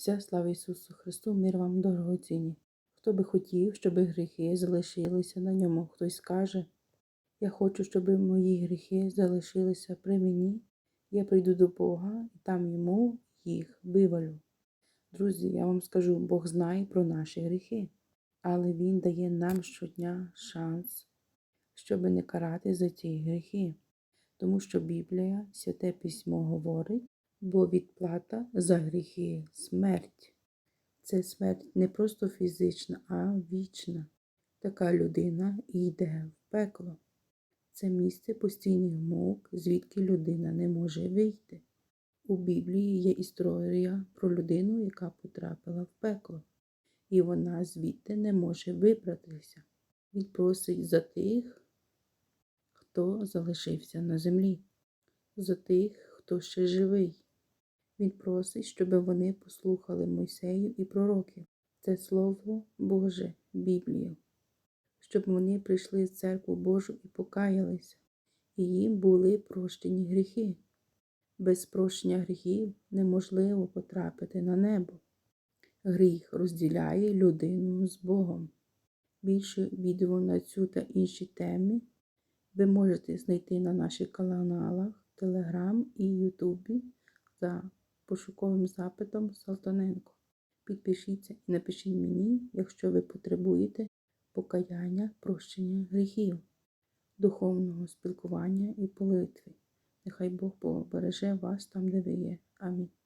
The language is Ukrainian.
Вся слава Ісусу Христу, мир вам дорогоцінні. Хто би хотів, щоб гріхи залишилися на ньому, хтось скаже, я хочу, щоб мої гріхи залишилися при мені, я прийду до Бога і там йому їх вивалю. Друзі, я вам скажу, Бог знає про наші гріхи, але Він дає нам щодня шанс, щоб не карати за ті гріхи. Тому що Біблія, Святе Письмо говорить, бо відплата за гріхи смерть. Це смерть не просто фізична, а вічна. Така людина йде в пекло. Це місце постійних мук, звідки людина не може вийти. У Біблії є історія про людину, яка потрапила в пекло, і вона звідти не може вибратися. Він просить за тих, хто залишився на землі, за тих, хто ще живий. Він просить, щоб вони послухали Мойсею і пророків. Це Слово Боже, Біблію, щоб вони прийшли в церкву Божу і покаялися, і їм були прощені гріхи. Без прощення гріхів неможливо потрапити на небо. Гріх розділяє людину з Богом. Більше відео на цю та інші теми ви можете знайти на наших каналах Telegram і Ютубі за пошуковим запитом Салтаненко. Підпишіться і напишіть мені, якщо ви потребуєте покаяння, прощення гріхів, духовного спілкування і молитви. Нехай Бог побереже вас там, де ви є. Амінь.